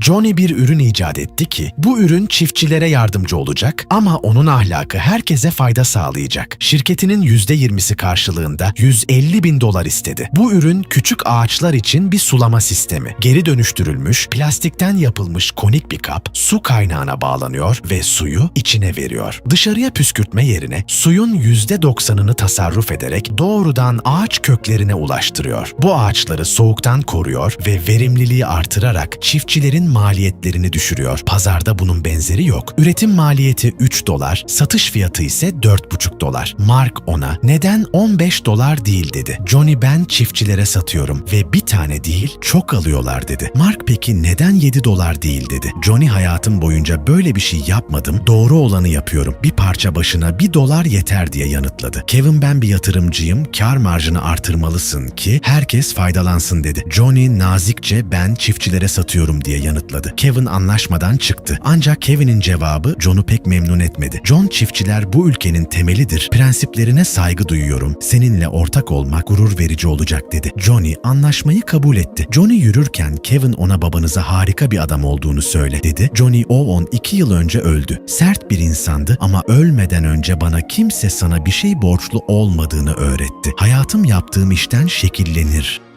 Johnny bir ürün icat etti ki bu ürün çiftçilere yardımcı olacak ama onun ahlakı herkese fayda sağlayacak. Şirketinin %20'si karşılığında 150 bin dolar istedi. Bu ürün küçük ağaçlar için bir sulama sistemi. Geri dönüştürülmüş, plastikten yapılmış konik bir kap su kaynağına bağlanıyor ve suyu içine veriyor. Dışarıya püskürtme yerine suyun %90'ını tasarruf ederek doğrudan ağaç köklerine ulaştırıyor. Bu ağaçları soğuktan koruyor ve verimliliği artırarak çiftçilerin maliyetlerini düşürüyor. Pazarda bunun benzeri yok. Üretim maliyeti 3 dolar, satış fiyatı ise 4,5 dolar. Mark ona neden 15 dolar değil dedi. Johnny ben çiftçilere satıyorum ve bir tane değil çok alıyorlar dedi. Mark peki neden 7 dolar değil dedi. Johnny hayatım boyunca böyle bir şey yapmadım, doğru olanı yapıyorum. Bir parça başına 1 dolar yeter diye yanıtladı. Kevin ben bir yatırımcıyım, kar marjını artırmalısın ki herkes faydalansın dedi. Johnny nazikçe ben çiftçilere satıyorum diye yanıtladı. Kevin anlaşmadan çıktı. Ancak Kevin'in cevabı John'u pek memnun etmedi. John çiftçiler bu ülkenin temelidir. Prensiplerine saygı duyuyorum. Seninle ortak olmak gurur verici olacak dedi. Johnny anlaşmayı kabul etti. Johnny yürürken Kevin ona babanıza harika bir adam olduğunu söyle dedi. Johnny Owen iki yıl önce öldü. Sert bir insandı ama ölmeden önce bana kimse sana bir şey borçlu olmadığını öğretti. Hayatım yaptığım işten şekillenir.